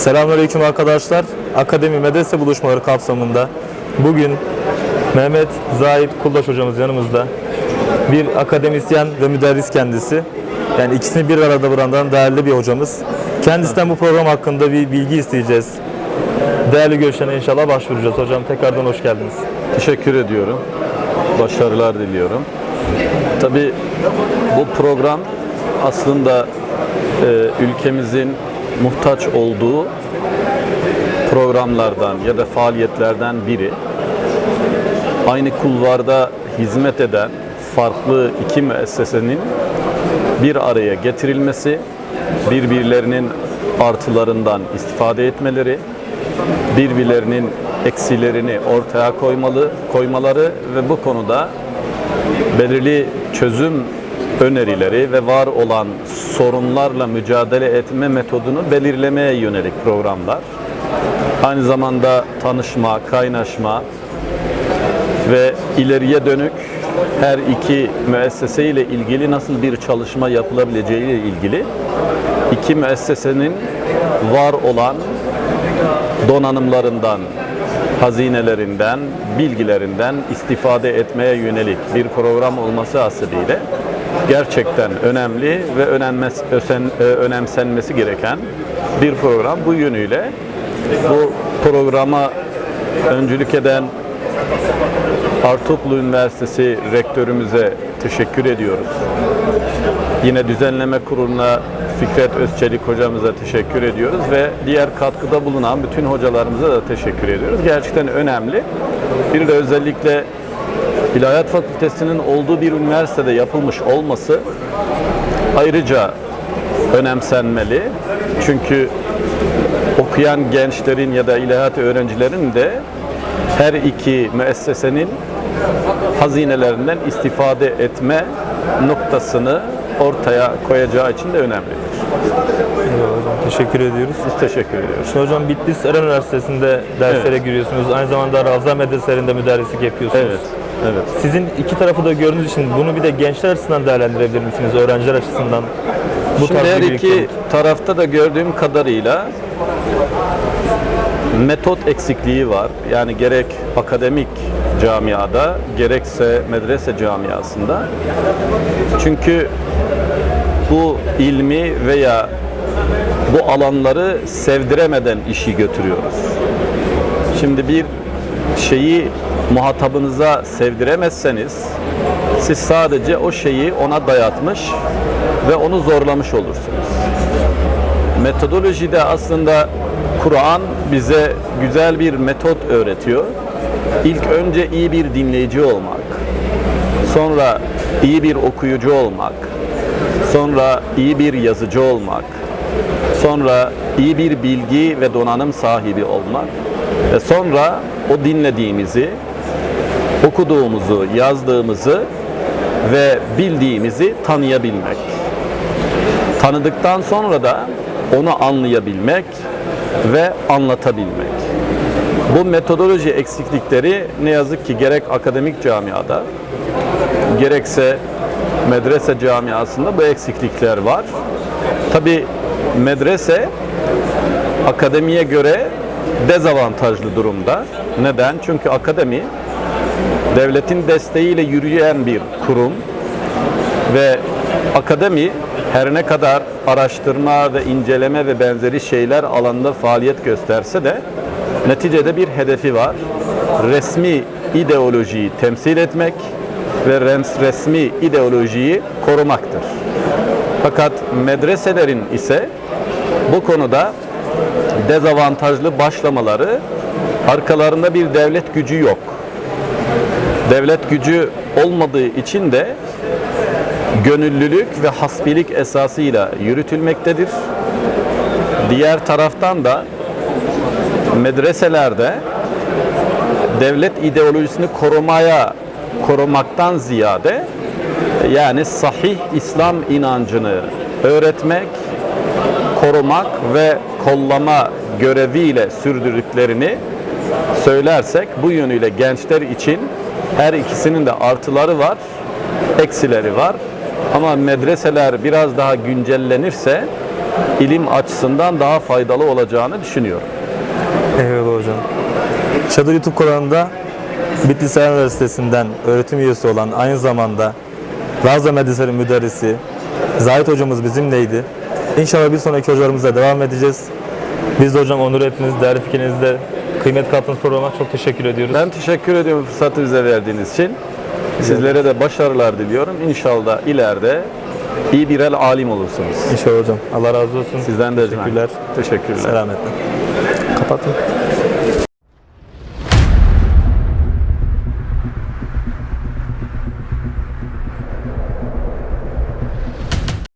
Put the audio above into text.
Selamünaleyküm arkadaşlar. Akademi Medrese buluşmaları kapsamında bugün Mehmet Zahit Kuldaş hocamız yanımızda. Bir akademisyen ve müderris kendisi. Yani ikisini bir arada barındıran değerli bir hocamız. Kendisinden bu program hakkında bir bilgi isteyeceğiz. Değerli görüşlerine inşallah başvuracağız. Hocam tekrardan hoş geldiniz. Teşekkür ediyorum. Başarılar diliyorum. Tabii bu program aslında e, ülkemizin muhtaç olduğu programlardan ya da faaliyetlerden biri. Aynı kulvarda hizmet eden farklı iki müessesenin bir araya getirilmesi, birbirlerinin artılarından istifade etmeleri, birbirlerinin eksilerini ortaya koymalı koymaları ve bu konuda belirli çözüm önerileri ve var olan sorunlarla mücadele etme metodunu belirlemeye yönelik programlar. Aynı zamanda tanışma, kaynaşma ve ileriye dönük her iki müessese ile ilgili nasıl bir çalışma yapılabileceği ile ilgili iki müessesenin var olan donanımlarından, hazinelerinden, bilgilerinden istifade etmeye yönelik bir program olması hasebiyle gerçekten önemli ve önemez, ösen, e, önemsenmesi gereken bir program. Bu yönüyle bu programa öncülük eden Artuklu Üniversitesi rektörümüze teşekkür ediyoruz. Yine düzenleme kuruluna Fikret Özçelik hocamıza teşekkür ediyoruz ve diğer katkıda bulunan bütün hocalarımıza da teşekkür ediyoruz. Gerçekten önemli. Bir de özellikle İlahiyat Fakültesinin olduğu bir üniversitede yapılmış olması ayrıca önemsenmeli. Çünkü okuyan gençlerin ya da ilahiyat öğrencilerin de her iki müessesenin hazinelerinden istifade etme noktasını ortaya koyacağı için de önemlidir. Teşekkür ediyoruz. Biz teşekkür ediyoruz. Şimdi hocam Bitlis Eren Üniversitesi'nde derslere giriyorsunuz. Aynı zamanda Ravza medreselerinde müderrislik yapıyorsunuz. Evet, evet. Sizin iki tarafı da gördüğünüz için bunu bir de gençler açısından değerlendirebilir misiniz? Öğrenciler açısından. Bu Şimdi her iki tarafta da gördüğüm kadarıyla metot eksikliği var. Yani gerek akademik camiada gerekse medrese camiasında. Çünkü bu ilmi veya bu alanları sevdiremeden işi götürüyoruz. Şimdi bir şeyi muhatabınıza sevdiremezseniz siz sadece o şeyi ona dayatmış ve onu zorlamış olursunuz. Metodolojide aslında Kur'an bize güzel bir metot öğretiyor. İlk önce iyi bir dinleyici olmak, sonra iyi bir okuyucu olmak, sonra iyi bir yazıcı olmak, sonra iyi bir bilgi ve donanım sahibi olmak ve sonra o dinlediğimizi, okuduğumuzu, yazdığımızı ve bildiğimizi tanıyabilmek. Tanıdıktan sonra da onu anlayabilmek ve anlatabilmek. Bu metodoloji eksiklikleri ne yazık ki gerek akademik camiada gerekse medrese camiasında bu eksiklikler var. Tabi medrese akademiye göre dezavantajlı durumda. Neden? Çünkü akademi devletin desteğiyle yürüyen bir kurum ve akademi her ne kadar araştırma ve inceleme ve benzeri şeyler alanında faaliyet gösterse de neticede bir hedefi var. Resmi ideolojiyi temsil etmek ve resmi ideolojiyi korumaktır. Fakat medreselerin ise bu konuda dezavantajlı başlamaları arkalarında bir devlet gücü yok. Devlet gücü olmadığı için de gönüllülük ve hasbilik esasıyla yürütülmektedir. Diğer taraftan da medreselerde devlet ideolojisini korumaya korumaktan ziyade yani sahih İslam inancını öğretmek, korumak ve kollama göreviyle sürdürdüklerini söylersek bu yönüyle gençler için her ikisinin de artıları var, eksileri var. Ama medreseler biraz daha güncellenirse ilim açısından daha faydalı olacağını düşünüyorum. Eyvallah hocam. Çadır YouTube kanalında Bitlis Üniversitesi'nden öğretim üyesi olan aynı zamanda Ravza Medrese'nin müderrisi Zahit hocamız bizimleydi. İnşallah bir sonraki hocalarımızla devam edeceğiz. Biz de hocam onur ettiniz, değerli fikrinize kıymet kattığınız programa çok teşekkür ediyoruz. Ben teşekkür ediyorum fırsatı bize verdiğiniz için. Sizlere de başarılar diliyorum. İnşallah ileride iyi birer alim olursunuz. İnşallah hocam. Allah razı olsun. Sizden de Teşekkürler. Teşekkürler. Selametle. Kapatın.